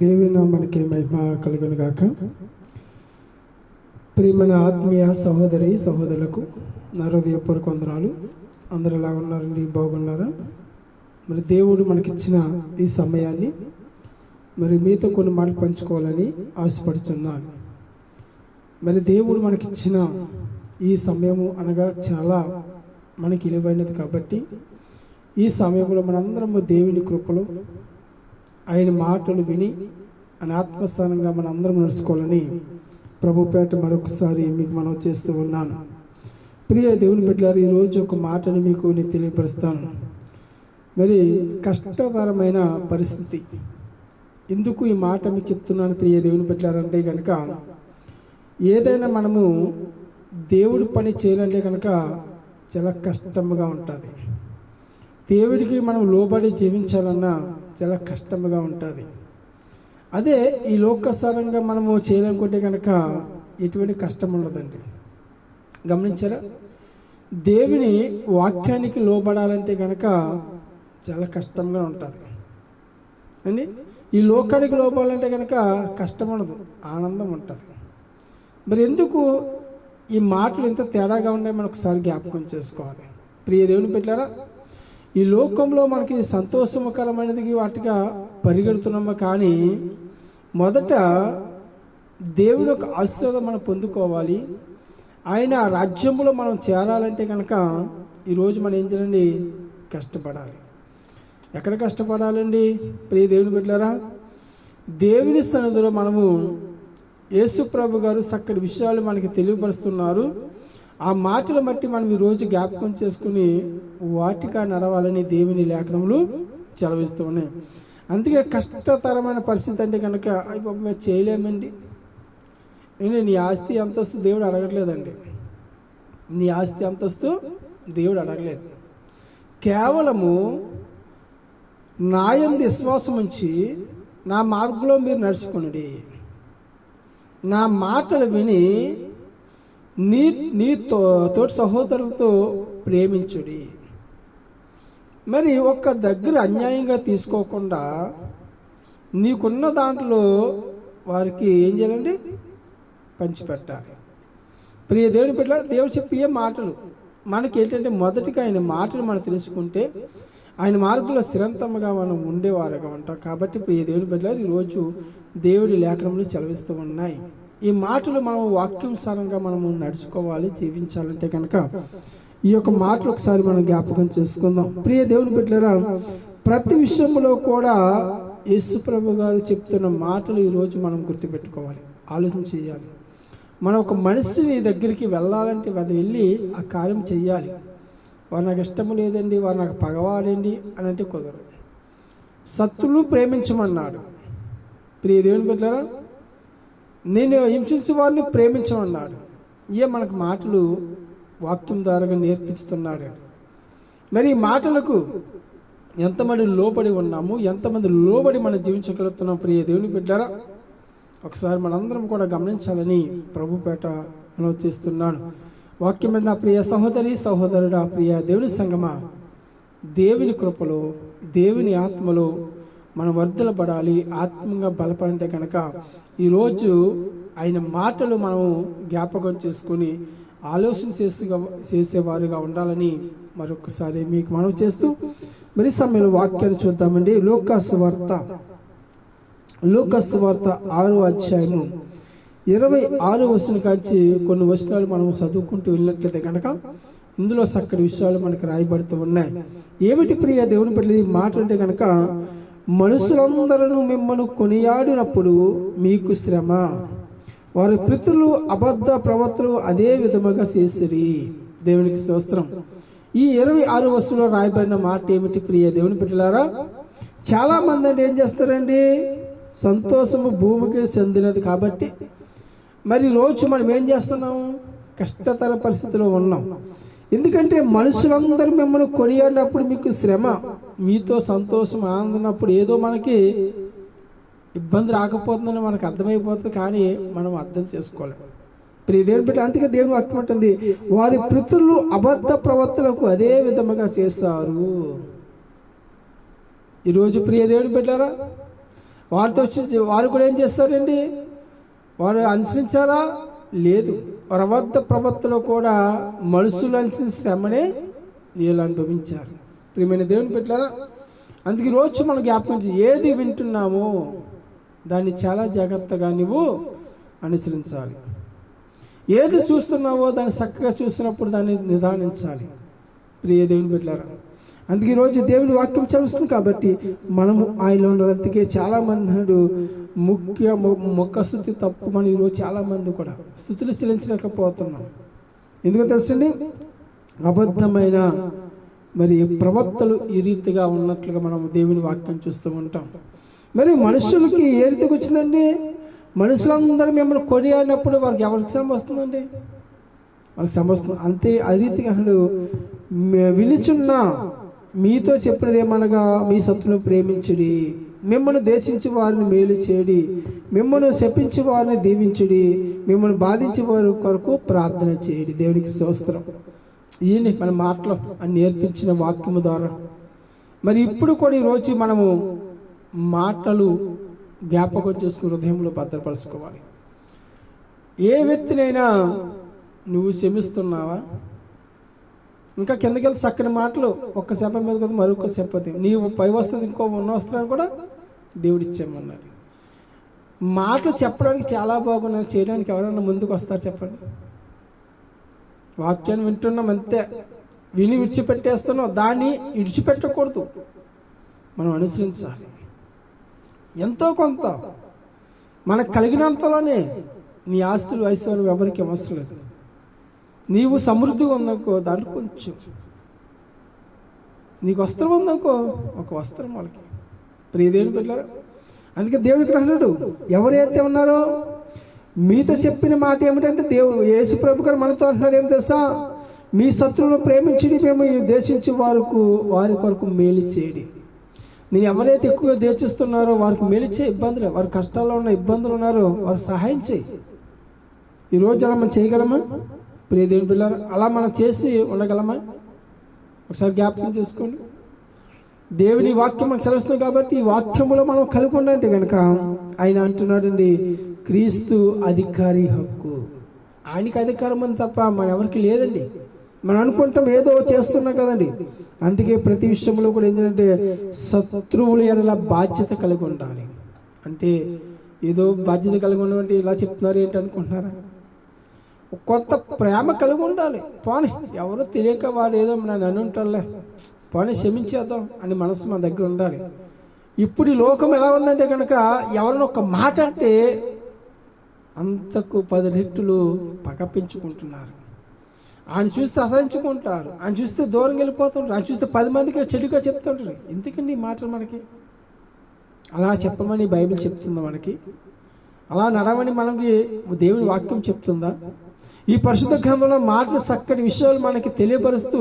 దేవి నామానికి మహిమ కలుగును గాక. ప్రియమైన ఆత్మీయ సహోదరి సహోదరులకు నా హృదయపూర్వక వందనాలు. అందరు ఎలా ఉన్నారండి? బాగున్నారా? మరి దేవుడు మనకిచ్చిన ఈ సమయాన్ని మరి మీతో కొన్ని మాటలు పంచుకోవాలని ఆశపడుతున్నాను మరి దేవుడు మనకిచ్చిన ఈ సమయము అనగా చాలా మనకి విలువైనది కాబట్టి ఈ సమయంలో మనందరము దేవుని కృపలో ఆయన మాటలు విని ఆయన ఆత్మస్థానంగా మన అందరం నడుచుకోవాలని ప్రభుపేట మరొకసారి మీకు మనం చేస్తూ ఉన్నాను. ప్రియ దేవుని బిడ్డలారు ఈరోజు ఒక మాటను మీకు నేను తెలియపరుస్తాను. మరి కష్టతరమైన పరిస్థితి. ఎందుకు ఈ మాట మీకు చెప్తున్నాను ప్రియ దేవుని బిడ్డలారంటే కనుక ఏదైనా మనము దేవుడి పని చేయాలంటే కనుక చాలా కష్టముగా ఉంటుంది. దేవుడికి మనం లోబడి జీవించాలన్నా చాలా కష్టముగా ఉంటుంది. అదే ఈ లోకసారంగా మనము చేయాలనుకుంటే కనుక ఎటువంటి కష్టం ఉండదండి. గమనించారా? దేవుని వాక్యానికి లోబడాలంటే కనుక చాలా కష్టంగా ఉంటుంది. అండి? ఈ లోకానికి లోపాలంటే కనుక కష్టం ఉండదు ఆనందం ఉంటుంది. మరి ఎందుకు ఈ మాటలు ఇంత తేడాగా ఉన్నాయి? మనం ఒకసారి జ్ఞాపకం చేసుకోవాలి. ప్రియ దేవుని పెట్టారా ఈ లోకంలో మనకి సంతోషకరమైనది వాటిగా పరిగెడుతున్నాము? కానీ మొదట దేవుని యొక్క ఆశీర్వాదం మనం పొందుకోవాలి. ఆయన రాజ్యంలో మనం చేరాలంటే కనుక ఈరోజు మనం ఏం చేయాలండి? కష్టపడాలి. ఎక్కడ కష్టపడాలండి? ప్రియ దేవుని బిడ్డలారా దేవుని సన్నిధిలో మనము యేసు ప్రభు గారు చక్కటి విషయాలు మనకి తెలియపరుస్తున్నారు. ఆ మాటలు బట్టి మనం ఈరోజు జ్ఞాపకం చేసుకుని వాటిగా నడవాలని దేవుని లేఖనములు చెలవిస్తూ ఉన్నాయి. అందుకే కష్టతరమైన పరిస్థితి అంటే కనుక మేము చేయలేమండి. నేను నీ ఆస్తి అంతస్తు దేవుడు అడగట్లేదండి. నీ ఆస్తి అంతస్తు దేవుడు అడగలేదు. కేవలము నాయంది విశ్వాసం ఉంచి నా మార్గంలో మీరు నడుచుకునండి. నా మాటలు విని నీ నీ తో తోటి సహోదరులతో ప్రేమించుడి. మరి ఒక్క దగ్గర అన్యాయంగా తీసుకోకుండా నీకున్న దాంట్లో వారికి ఏం చేయాలండి? పంచిపెట్టాలి. ప్రియ దేవుని బిడ్డ దేవుడు చెప్పే మాటలు మనకి ఏంటంటే మొదటిగా ఆయన మాటలు మనం తెలుసుకుంటే ఆయన మార్గంలో స్థిరంతంగా మనం ఉండేవారుగా ఉంటాం. కాబట్టి ప్రియ దేవుని బిడ్డలు ఈరోజు దేవుడి లేఖనములు చలవిస్తూ ఉన్నాయి. ఈ మాటలు మనం వాక్యానుసారంగా మనము నడుచుకోవాలి జీవించాలంటే కనుక ఈ యొక్క మాటలు ఒకసారి మనం జ్ఞాపకం చేసుకుందాం. ప్రియ దేవుని బిడ్డలరా ప్రతి విషయంలో కూడా యేసుప్రభు గారు చెప్తున్న మాటలు ఈరోజు మనం గుర్తుపెట్టుకోవాలి. ఆలోచన చేయాలి. మనం ఒక మనిషిని దగ్గరికి వెళ్ళాలంటే అది వెళ్ళి ఆ కార్యం చేయాలి. వారు నాకు ఇష్టం లేదండి వారు నాకు పగవాడండి అని అంటే కుదరదు. సత్తులు ప్రేమించమన్నాడు. ప్రియ దేవుని బిడ్డలరా నేను హింసించే వారిని ప్రేమించమన్నాడు. ఇవే మనకు మాటలు వాక్యం ద్వారా నేర్పిస్తున్నాడు. మరి ఈ మాటలకు ఎంతమంది లోబడి ఉన్నాము? ఎంతమంది లోబడి మనం జీవించగలుగుతున్నాం? ప్రియ దేవుని బిడ్డారా ఒకసారి మనందరం కూడా గమనించాలని ప్రభుపేట ఆలోచిస్తున్నాను వాక్యం నా ప్రియ సహోదరి సహోదరుడా ప్రియ దేవుని సంగమా దేవుని కృపలో దేవుని ఆత్మలో మనం వర్ధలపడాలి ఆత్మంగా బలపడంటే కనుక ఈరోజు ఆయన మాటలు మనము జ్ఞాపకం చేసుకొని ఆలోచన చేస్తుగా చేసేవారుగా ఉండాలని మరొకసారి మీకు మనం చేస్తూ మరి సమయంలో వాక్యాన్ని చూద్దామండి. లోకాసు వార్త లోకస్ వార్త ఆరో అధ్యాయము ఇరవై ఆరు వచనం కాంచి కొన్ని వచనాలు మనం చదువుకుంటూ వెళ్ళినట్లయితే కనుక ఇందులో చక్కటి విషయాలు మనకు రాయబడుతూ ఉన్నాయి. ఏమిటి ప్రియ దేవుని పట్ల మాట అంటే కనుక మనుషులందరూ మిమ్మల్ని కొనియాడినప్పుడు మీకు శ్రమ. వారి పితృలు అబద్ధ ప్రవర్తలు అదే విధముగా చేసిరి. దేవునికి స్తోత్రం. ఈ ఇరవై ఆరు వస్తువులో రాయబడిన మాట ఏమిటి ప్రియ దేవుని పెట్టలారా చాలా మంది అంటే ఏం చేస్తారండి? సంతోషము భూమికి చెందినది కాబట్టి. మరి రోజు మనం ఏం చేస్తున్నాం? కష్టతర పరిస్థితిలో ఉన్నాం. ఎందుకంటే మనుషులందరూ మిమ్మల్ని కొనియాడినప్పుడు మీకు శ్రమ మీతో సంతోషం ఆనందనప్పుడు ఏదో మనకి ఇబ్బంది రాకపోతుందని మనకు అర్థమైపోతుంది కానీ మనం అర్థం చేసుకోలేము ప్రియ దేవుని బిడ్డ అందుకే దేవుని వాక్యం వారి పితృలు అబద్ధ ప్రవర్తనకు అదే విధముగా చేశారు. ఈరోజు ప్రియ దేవుని బిడ్డారా వారితో వచ్చి వారు కూడా ఏం చేస్తారండి? వారు అనుసరించారా లేదు. ప్రవర్త అబద్ధ ప్రవర్తనలో కూడా మనుషులంచిన శ్రమనే నీళ్ళు అనుభవించారు. ప్రియమైన దేవుని పెట్టారా అందుకే రోజు మనం జ్ఞాపకం ఏది వింటున్నామో దాన్ని చాలా జాగ్రత్తగా నువ్వు అనుసరించాలి. ఏది చూస్తున్నావో దాన్ని చక్కగా చూసినప్పుడు దాన్ని నిదానించాలి. ప్రియ దేవుని పెట్టారా అందుకే ఈరోజు దేవుని వాక్యం చదువుతుంది కాబట్టి మనము ఆయనలో ఉన్నందుకే చాలామంది అన్నాడు ముఖ్య మొక్క స్థుతి తప్పు మనం ఈరోజు చాలామంది కూడా స్థుతులు చెల్లించలేకపోతున్నాం. ఎందుకు తెలుసండి? అబద్ధమైన మరి ప్రవక్తలు ఈ రీతిగా ఉన్నట్లుగా మనం దేవుని వాక్యం చూస్తూ ఉంటాం. మరి మనుషులకి ఏ రీతికి వచ్చిందండి? మనుషులందరూ మిమ్మల్ని కొనియాడినప్పుడు వారికి ఎవరికి శ్రమ వస్తుందండి? వాళ్ళకి శ్రమ వస్తుంది. అంతే ఆ రీతిగా అసలు వినిచున్నా. మీతో చెప్పినది ఏమనగా మీ సత్తును ప్రేమించుడి. మిమ్మల్ని దేశించి వారిని మేలు చేయడి మిమ్మల్ని శపించి వారిని దీవించుడి. మిమ్మల్ని బాధించే వారి కొరకు ప్రార్థన చేయడి. దేవునికి స్తోత్రం. ఈయన మన మాటలు అని నేర్పించిన వాక్యము ద్వారా. మరి ఇప్పుడు కూడా ఈరోజు మనము మాటలు జ్ఞాపకం చేసుకుని హృదయంలో భద్రపరచుకోవాలి. ఏ వ్యక్తినైనా నువ్వు క్షమిస్తున్నావా? ఇంకా కిందకెళ్తే చక్కని మాటలు ఒక్క శంప మీద కదా మరొక శంపతి నీవు పై వస్తుంది ఇంకో ఉన్న వస్త్రాన్ని కూడా దేవుడిచ్చేయమన్నారు. మాటలు చెప్పడానికి చాలా బాగున్నాయి చేయడానికి ఎవరైనా ముందుకు వస్తారు చెప్పండి. వాక్యాన్ని వింటున్నాం అంతే. విని విడిచిపెట్టేస్తున్నాం. దాన్ని విడిచిపెట్టకూడదు. మనం అనుసరించాలి. ఎంతో కొంత మనకు కలిగినంతలోనే నీ ఆస్తులు ఐశ్వర్యం ఎవరికి అవసరం లేదు. నీవు సమృద్ధిగా ఉందనుకో దాంట్లో కొంచెం. నీకు వస్త్రం ఉందనుకో ఒక వస్త్రం వాళ్ళకి. ప్రియదేవుని పెట్టారు అందుకే దేవుడు ఇక్కడ అన్నాడు ఎవరైతే ఉన్నారో మీతో చెప్పిన మాట ఏమిటంటే దేవుడు యేసు ప్రభు గారు మనతో అంటున్నాడు ఏం తెలుసా? మీ శత్రువులను ప్రేమించి మేము దేశించి వారికి వారి కొరకు మేలు చేయడి. నేను ఎవరైతే ఎక్కువగా దేశిస్తున్నారో వారికి మేలిచ్చే ఇబ్బందులు వారి కష్టాల్లో ఉన్న ఇబ్బందులు ఉన్నారో వారికి సహాయం చేయి. ఈరోజు అలా మనం చేయగలమా? ప్రియ దేవుని పిల్లలు అలా మనం చేసి ఉండగలమా? ఒకసారి జ్ఞాపకం చేసుకోండి. దేవుని వాక్యం మనకు చదువుతుంది కాబట్టి ఈ వాక్యములో మనం కలిగి కనుక ఆయన అంటున్నాడండి క్రీస్తు అధికారి హక్కు. ఆయనకి అధికారం అని తప్ప మన ఎవరికి లేదండి. మనం అనుకుంటాం ఏదో చేస్తున్నాం కదండి. అందుకే ప్రతి విషయంలో కూడా ఏంటంటే శత్రువులు ఎడల బాధ్యత కలిగి ఉండాలి. అంటే ఏదో బాధ్యత కలిగి ఉండమంటే ఇలా చెప్తున్నారు ఏంటి అనుకుంటున్నారా? కొంత ప్రేమ కలిగి ఉండాలి. పోనీ ఎవరో తెలియక వాడు ఏదో నన్ను అని పోనీ క్షమించేద్దాం అని మనసు మన దగ్గర ఉండాలి. ఇప్పుడు ఈ లోకం ఎలా ఉందంటే కనుక ఎవరిని ఒక మాట అంటే అంతకు పది రెట్టులు పగ పెంచుకుంటున్నారు ఆయన చూస్తే అసహించుకుంటారు. ఆయన చూస్తే దూరం వెళ్ళిపోతుంటారు. ఆయన చూస్తే పది మందికి చెడుగా చెప్తుంటారు. ఎందుకండి ఈ మాటలు మనకి? అలా చెప్పమని బైబిల్ చెప్తుందా మనకి? అలా నడవని మనకి దేవుని వాక్యం చెప్తుందా? ఈ పరిశుద్ధ గ్రంథంలో మాటలు చక్కటి విషయాలు మనకి తెలియపరుస్తూ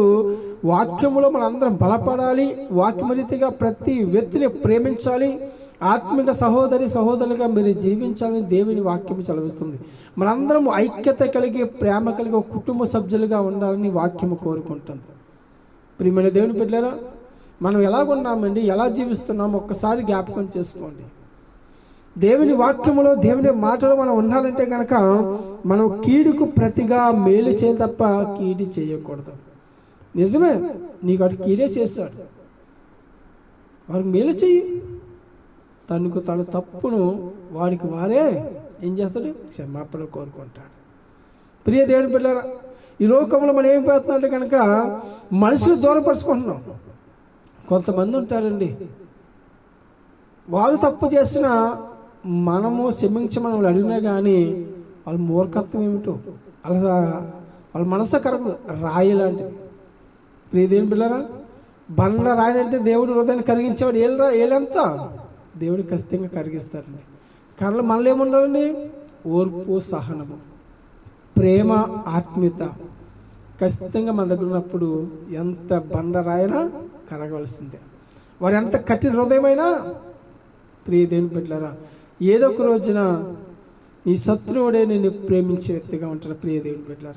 వాక్యములో మనందరం బలపడాలి వాక్యమరీతిగా ప్రతి వ్యక్తిని ప్రేమించాలి ఆత్మిక సహోదరి సహోదరులుగా మీరు జీవించాలని దేవుని వాక్యం చదివిస్తుంది. మనందరం ఐక్యత కలిగి ప్రేమ కలిగి ఒక కుటుంబ సభ్యులుగా ఉండాలని వాక్యము కోరుకుంటుంది. ప్రియమైన దేవుని బిడ్డలారా మనం ఎలాగున్నామండి ఎలా జీవిస్తున్నాం ఒక్కసారి జ్ఞాపకం చేసుకోండి. దేవుని వాక్యములో దేవుని మాటలో మనం ఉండాలంటే కనుక మనం కీడుకు ప్రతిగా మేలు చేయ తప్ప కీడి చేయకూడదు. నిజమే నీకు అటు కీడే చేస్తాడు. వారికి మేలు చెయ్యి. తనకు తన తప్పును వాడికి వారే ఏం చేస్తాడు? క్షమాపణ కోరుకుంటాడు. ప్రియ దేవుని పిల్లరా ఈ లోకంలో మనం ఏం పోతున్నామంటే కనుక మనుషులు దూరపరుచుకుంటున్నాం. కొంతమంది ఉంటారండి. వారు తప్పు చేసిన మనము క్షమించమని వాళ్ళు అడిగినా కానీ వాళ్ళ మూర్ఖత్వం ఏమిటో? అలా వాళ్ళ మనసు కరగదు రాయి లాంటిది. ప్రియదేని పిల్లరా బండ రాయనంటే దేవుడు హృదయాన్ని కరిగించేవాడు. ఏళ్ళరా ఏళ్ళంతా? దేవుడు ఖచ్చితంగా కరిగిస్తారండి కానీ మనలో ఏముండాలండి? ఓర్పు సహనము. ప్రేమ ఆత్మీయత. ఖచ్చితంగా మన దగ్గర ఉన్నప్పుడు ఎంత బండ రాయినా కరగవలసిందే. వారు ఎంత కఠిన హృదయమైనా ప్రియ దేవుని బిడ్డలారా ఏదో ఒక రోజున నీ శత్రువుడే నేను ప్రేమించే వ్యక్తిగా ఉంటాడు ప్రియ దేవుని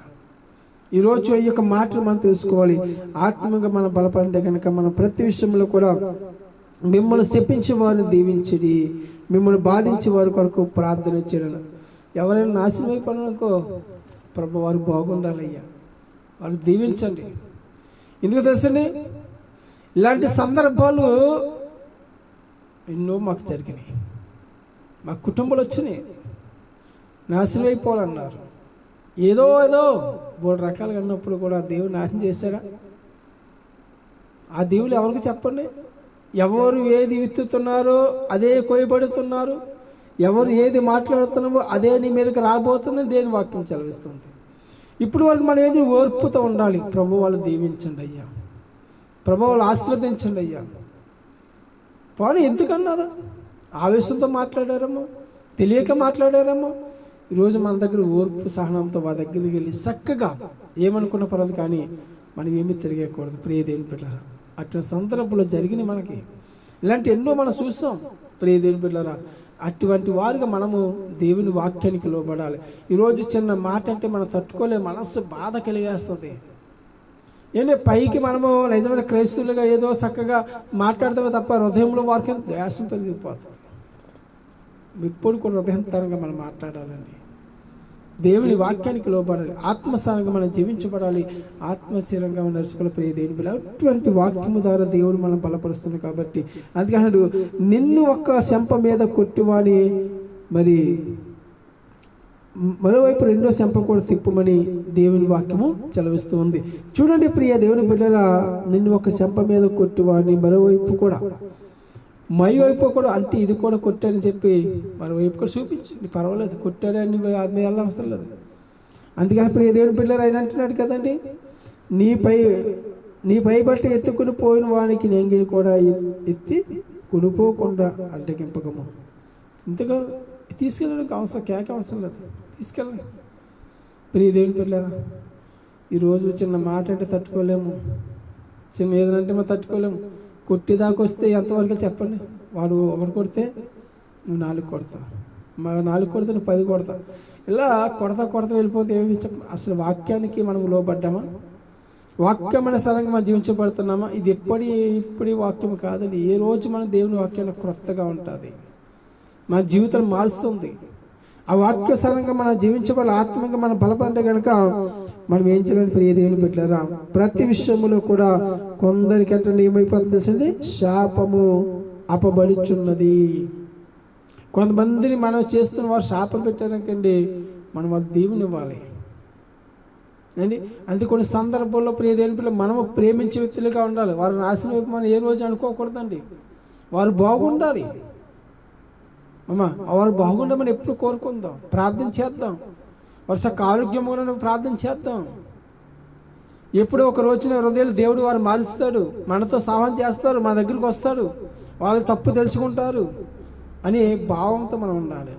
ఈరోజు ఈ యొక్క మాటలు మనం తెలుసుకోవాలి. ఆత్మగా మనం బలపడితే కనుక మనం ప్రతి విషయంలో కూడా మిమ్మల్ని శప్పించే వారిని దీవించడి మిమ్మల్ని బాధించే వారి కొరకు ప్రార్థన చేయడం. ఎవరైనా నాశనం అయిపోయినకో ప్రభు వారు బాగుండాలయ్యా. వారు దీవించండి. ఎందుకు తెలుసండి? ఇలాంటి సందర్భాలు ఎన్నో మాకు జరిగినాయి. మా కుటుంబాలు వచ్చినాయి. నాశనం అయిపోవాలన్నారు. ఏదో ఏదో మూడు రకాలుగా ఉన్నప్పుడు కూడా దేవుడు నాశనం చేశాడా? ఆ దేవుళ్ళు ఎవరికి చెప్పండి? ఎవరు ఏది విత్తుతున్నారో అదే కోయబడుతున్నారు ఎవరు ఏది మాట్లాడుతున్నామో అదే నీ మీదకి రాబోతుందని దేని వాక్యం చదివిస్తుంది ఇప్పుడు వరకు మనం ఏది ఓర్పుతో ఉండాలి? ప్రభు వాళ్ళు దీవించండి అయ్యా. ప్రభు వాళ్ళు ఆశీర్వదించండి అయ్యా. పోనీ ఎందుకన్నారు? ఆవేశంతో మాట్లాడారేమో తెలియక మాట్లాడారేమో ఈరోజు మన దగ్గర ఓర్పు సహనంతో వారి దగ్గరికి వెళ్ళి చక్కగా ఏమనుకున్న పర్వాలేదు కానీ మనం ఏమీ తిరగకూడదు. ప్రియదేవిని పిల్లరా అటువంటి సందర్భంలో జరిగినాయి మనకి. ఇలాంటి ఎన్నో మనం చూస్తాం ప్రియదేవిని పిల్లరా అటువంటి వారుగా మనము దేవుని వాక్యానికి లోబడాలి. ఈరోజు చిన్న మాట అంటే మనం తట్టుకోలే మనస్సు బాధ కలిగేస్తుంది. ఏంటంటే పైకి మనము నిజమైన క్రైస్తవులుగా ఏదో చక్కగా మాట్లాడతామే తప్ప హృదయంలో వారికి ద్వేషం తొలగిపోతుంది. ఎప్పుడు కూడా హృదయంతరంగా మనం మాట్లాడాలండి. దేవుని వాక్యానికి లోపడాలి ఆత్మస్థానంగా మనం జీవించబడాలి. ఆత్మశీలంగా మనం నడుచుకోవాలి ప్రియ దేవుని బిడ్డ అటువంటి వాక్యము ద్వారా దేవుడు మనం బలపరుస్తుంది కాబట్టి. అందుకే అన్నాడు నిన్ను ఒక్క శంప మీద కొట్టువాని మరి మరోవైపు రెండో శంప కూడా తిప్పమని దేవుని వాక్యము చలవిస్తూ ఉంది. చూడండి ప్రియ దేవుని బిడ్డరా నిన్ను ఒక శంప మీద కొట్టివాడిని మరోవైపు కూడా మై వైపు కూడా అంటే ఇది కూడా కొట్టాడని చెప్పి మరోవైపు కూడా చూపించండి పర్వాలేదు కొట్టాడని అది మీద అవసరం లేదు. అందుకని ఇప్పుడు దేవుని పిల్లలు ఆయన అంటున్నాడు కదండి? నీపై నీ పై బట్టి ఎత్తుకుని పోయిన వానికి నేను కూడా ఎత్తి కొనుపోకుండా అడ్డగింపకము. ఇంతగా తీసుకెళ్ళడానికి అవసరం కేక అవసరం లేదు. తీసుకెళ్ళండి. ప్రియ దేవుని పిల్లరా? ఈరోజు చిన్న మాట అంటే తట్టుకోలేము. చిన్న ఏదంటే మనం తట్టుకోలేము. కొట్టేదాకా వస్తే ఎంతవరకు చెప్పండి? వాడు ఒకటి కొడితే నువ్వు నాలుగు కొడతావు. మా నాలుగు కొడితే నువ్వు పది కొడతావు. ఇలా కొడతా కొడతా వెళ్ళిపోతే ఏమి చెప్ప అసలు వాక్యానికి మనం లోబడ్డామా? వాక్యం అనే మనం జీవించబడుతున్నామా? ఇది ఎప్పటి ఇప్పటి వాక్యం కాదని ఏ రోజు మన దేవుని వాక్యానికి క్రొత్తగా ఉంటుంది. మన జీవితం మారుస్తుంది. ఆ వాక్య మనం జీవించబడి ఆత్మగా మనం బలపడే కనుక మనం ఏం చేయాలని ప్రియ దేవుని పెట్టారా ప్రతి విషయంలో కూడా కొందరికంటే ఏమైపోతుంది తెలుసండి శాపము అపబడుచున్నది కొంతమందిని మనం చేస్తున్న వారు శాపం పెట్టారనుకండి మనం వాళ్ళు దేవుని ఇవ్వాలి. అండి అందుకే కొన్ని సందర్భాల్లో ప్రియ దేవుని పిల్లలు మనము ప్రేమించే వ్యక్తులుగా ఉండాలి. వారు నాశనం వైపు మనం ఏ రోజు అనుకోకూడదండి. వారు బాగుండాలి. అమ్మా వారు బాగుండమని ఎప్పుడు కోరుకుందాం. ప్రార్థన చేద్దాం. వర్షకు ఆరోగ్యం ప్రార్థన చేద్దాం. ఎప్పుడు ఒక రోజున హృదయాలు దేవుడు వారు మారుస్తాడు మనతో సహాయం చేస్తారు మన దగ్గరికి వస్తాడు వాళ్ళు తప్పు తెలుసుకుంటారు అనే భావంతో మనం ఉండాలి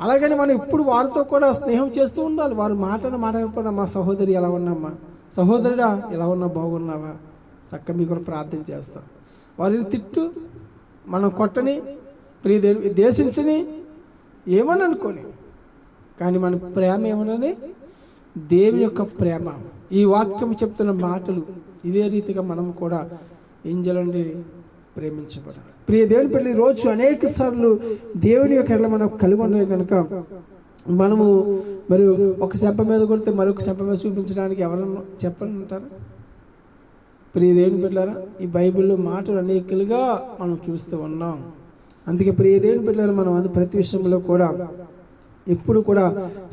అలాగని మనం ఇప్పుడు వారితో కూడా స్నేహం చేస్తూ ఉండాలి. వారు మాటను మాట్లాడకుండా మా సహోదరి ఎలా ఉన్నామ్మా సహోదరుడా ఎలా ఉన్నా బాగున్నావా? చక్క మీ కూడా ప్రార్థన చేస్తాం. వారిని తిట్టు మనం కొట్టని ప్రియ దేశించని ఏమని అనుకోని కానీ మన ప్రేమ ఏమనని దేవుని యొక్క ప్రేమ. ఈ వాక్యం చెప్తున్న మాటలు ఇదే రీతిగా మనం కూడా ఏం చేయాలండి ప్రేమించబడాలి. ప్రియ దేవుని పెళ్ళి రోజు అనేక సార్లు దేవుని యొక్క ఎట్లా మనం కలిగి ఉన్నాయి కనుక మనము మరి ఒక చెంప మీద కొడితే మరొక చెంప మీద చూపించడానికి ఎవరన్నా చెప్పని ఉంటారా? ప్రియ దేవుని బిడ్డారా ఈ బైబిల్లో మాటలు అనేకలుగా మనం చూస్తూ ఉన్నాం. అందుకే ప్రియ దేవుని బిడ్డారా మనం అది ప్రతి విషయంలో కూడా ఎప్పుడు కూడా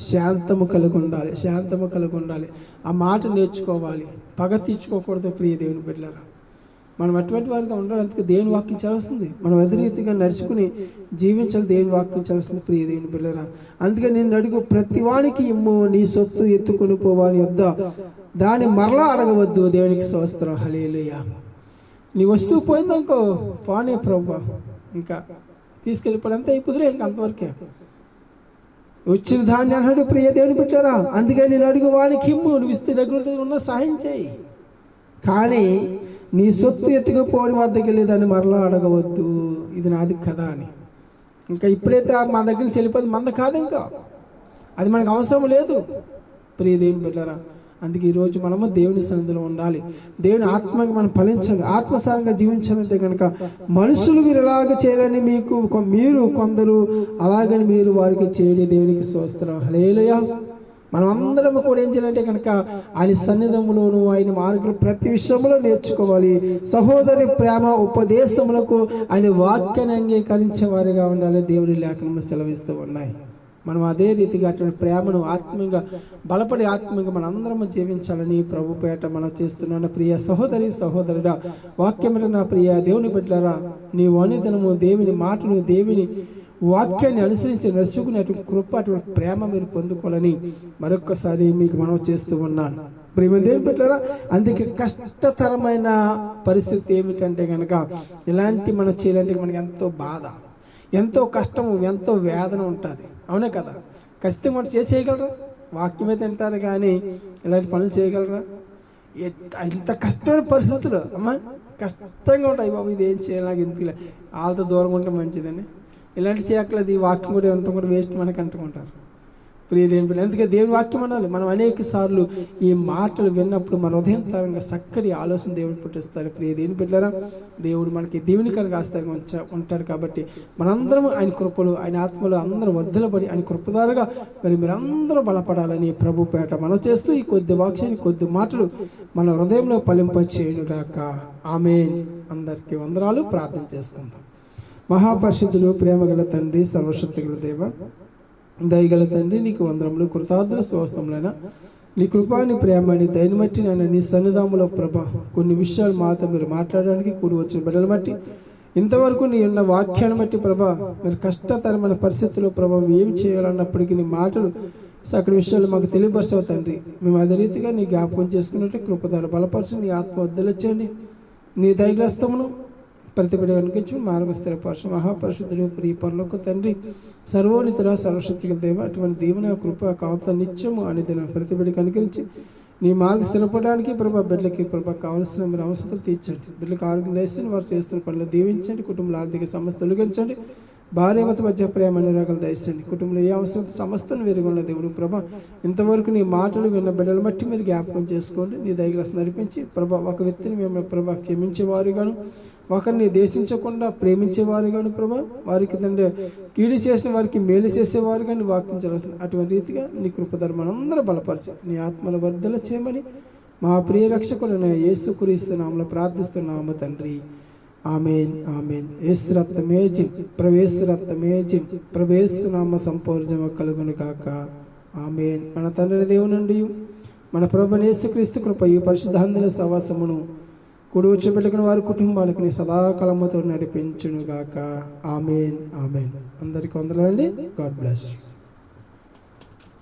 శాంతము కలిగి ఉండాలి శాంతము కలిగి ఉండాలి ఆ మాట నేర్చుకోవాలి. పగ తీర్చుకోకూడదు ప్రియ దేవుని బిడ్డలారా. మనం అటువంటి వారిగా ఉండాలి అందుకే దేవుని వాక్యం చేస్తుంది మనం ఎదురీతిగా నడుచుకుని జీవించాలి దేవుని వాక్యం చేస్తుంది ప్రియ దేవుని బిడ్డరా అందుకే నేను అడుగు ప్రతి వానికి ఇమ్ము నీ సొత్తు ఎత్తుకొని పోవాని వద్ద దాన్ని మరలా అడగవద్దు దేవునికి స్వస్త్రం హలేలుయ నీ వస్తువు పోయిందనుకో పానే ప్రభు ఇంకా తీసుకెళ్ళిపోవడంతా అయిపోదురే ఇంక అంతవరకే. వచ్చిన దాన్ని అన్నాడు ప్రియ దేవుని పెట్టారా అందుకే నేను అడుగు వానికి ఇమ్ము నువ్వు ఇస్తే దగ్గర ఉంటే ఉన్న చేయి. కానీ నీ సొత్తు ఎత్తుకుపోని వద్దకు వెళ్ళి దాన్ని మరలా అడగవద్దు. ఇది నాది కదా అని. ఇంకా ఇప్పుడైతే మా దగ్గర నుంచి వెళ్ళిపోయింది మంద కాదు ఇంకా. అది మనకు అవసరం లేదు. ప్రియ దేవుని పెట్టారా అందుకే ఈరోజు మనము దేవుని సన్నిధిలో ఉండాలి. దేవుని ఆత్మకి మనం ఫలించాలి. ఆత్మసారంగా జీవించాలంటే కనుక మనుషులు మీరు ఎలాగ చేయాలని మీకు మీరు కొందరు అలాగని మీరు వారికి చేయని దేవునికి స్వస్త్రం హలేలుయ మనం అందరం కూడా ఏం చేయాలంటే కనుక ఆయన సన్నిధములోను ఆయన మార్గం ప్రతి విషయంలో నేర్చుకోవాలి. సహోదరి ప్రేమ ఉపదేశములకు ఆయన వాక్యాన్ని అంగీకరించే వారిగా ఉండాలి దేవుని లేఖనములు సెలవిస్తూ ఉన్నాయి. మనం అదే రీతిగా అటువంటి ప్రేమను ఆత్మీయంగా బలపడి ఆత్మీయంగా మన అందరము జీవించాలని ప్రభు పేట మనం చేస్తున్నాను ప్రియ సహోదరి సహోదరుడా వాక్యములు నా ప్రియ దేవుని బిడ్డలారా నీ వాణిధనము దేవుని మాటలు దేవుని వాక్యాన్ని అనుసరించి నడుచుకునేటువంటి కృప అటువంటి ప్రేమ మీరు పొందుకోవాలని మరొక్కసారి మీకు మనం చేస్తూ ఉన్నాను ప్రేమ దేవుని పెట్టారా అందుకే కష్టతరమైన పరిస్థితి ఏమిటంటే కనుక ఇలాంటి మనం చేయాలంటే మనకి ఎంతో బాధ ఎంతో కష్టము ఎంతో వేదన ఉంటుంది. అవునే కదా? ఖచ్చితంగా మనం చే చేయగలరా? వాక్యమే తింటారు కానీ ఇలాంటి పనులు చేయగలరా? ఇంత కష్టమైన పరిస్థితులు అమ్మా. కష్టంగా ఉంటాయి బాబు ఇది ఏం చేయాలి నాకు ఎందుకు వాళ్ళతో దూరం ఉంటే మంచిదని. ఇలాంటి చేయక్కలేదు ఈ వాక్యం కూడా ఉండటం కూడా వేస్ట్ మనకి అంటుకుంటారు ప్రియదేవి పిల్లలు అందుకే దేవుని వాక్యం అనాలి. మనం అనేక సార్లు ఈ మాటలు విన్నప్పుడు మన హృదయం తరంగా చక్కటి ఆలోచన దేవుడు పుట్టిస్తారు. ప్రియదేవిని బిడ్డరా దేవుడు మనకి దేవునికరంగా ఆస్తాగా ఉంచ ఉంటాడు కాబట్టి మనందరం ఆయన కృపలు ఆయన ఆత్మలు అందరూ వర్ధలపడి ఆయన కృపదారుగా మరి మీరందరూ బలపడాలని ప్రభు పేట మనం చేస్తూ ఈ కొద్ది వాక్యాన్ని కొద్ది మాటలు మన హృదయంలో ఫలింపచేయునుగాక. ఆమె అందరికీ వందరాలు ప్రార్థన చేసుకుందాం. మహాపరిషుద్ధులు ప్రేమగల తండ్రి సర్వశక్తి దేవ దయగల తండ్రి నీకు వందరములు కృతార్థుల స్వస్థములైన నీ కృపాని ప్రేమని దయని బట్టి నన్ను నీ సన్నిధాములో ప్రభ కొన్ని విషయాలు మాతో మీరు మాట్లాడడానికి కూడి వచ్చిన బిడ్డలు బట్టి. ఇంతవరకు నీ ఉన్న వాక్యాన్ని బట్టి ప్రభా మీరు కష్టతరమైన పరిస్థితుల్లో ప్రభా ఏం చేయాలన్నప్పటికీ నీ మాటలు సకల విషయాలు మాకు తెలియపరచవు తండ్రి. మేము అదే రీతిగా నీ జ్ఞాపకం చేసుకున్నట్టు కృపదాలు బలపరచు నీ ఆత్మ వద్దలొచ్చండి నీ దయగ్రస్తమును ప్రతిపడి కనిపించు మార్గ స్థిరపరచు మహాపరిశుద్ధుడు ప్రియ పనులకు తండ్రి సర్వోన్నతుల సర్వశక్తికి దేవ అటువంటి దీవెన కృప కాపుత నిత్యము అని దిన ప్రతిబిడ కనికరించి నీ మార్గ స్థిరపడడానికి ప్రభా బిడ్డలకి ప్రభా కావలసిన మీరు అవసరాలు తీర్చండి. బిడ్డలకు ఆరోగ్యం దయచేసి వారు చేస్తున్న పనులు దీవించండి కుటుంబంలో ఆర్థిక సమస్య తొలగించండి భార్యవత మధ్య ప్రేమ అనురాగాలు దయచండి కుటుంబంలో ఏ అవసరం సమస్తను వెరుగున్న దేవుడు ప్రభా ఇంతవరకు నీ మాటలు విన్న బిడ్డలు బట్టి మీరు జ్ఞాపకం చేసుకోండి. నీ దయగ్రస్ నడిపించి ప్రభా ఒక వ్యక్తిని మేము ప్రభా క్షమించేవారుగాను ఒకరిని దేశించకుండా ప్రేమించేవారుగాను ప్రభా వారికి తండ్రి కీడు చేసిన వారికి మేలు చేసేవారు కానీ వాక్యం చదవాల్సిన అటువంటి రీతిగా నీ కృపధర్మనందరూ బలపరిచి నీ ఆత్మల వర్ధల చేయమని మా ప్రియ రక్షకుడైన యేసు కురిస్తున్నాములు ప్రార్థిస్తున్నాము తండ్రి. Amen amen. ఏసురత్నమేజిం ప్రవేశరత్నమేజిం ప్రవేశనామ సంపూర్జమ కలుగును కాక ఆమెన్. మన తండ్రి దేవుని నుండి మన ప్రభు యేసుక్రీస్తు కృప ఈ పరిశుద్ధాంధుల సవాసమును కుడి వచ్చి పెట్టుకుని వారి కుటుంబాలకు నీ సదాకాలముతో నడిపించునుగాక. Amen amen. అందరికీ వందలండి గాడ్ బ్లెస్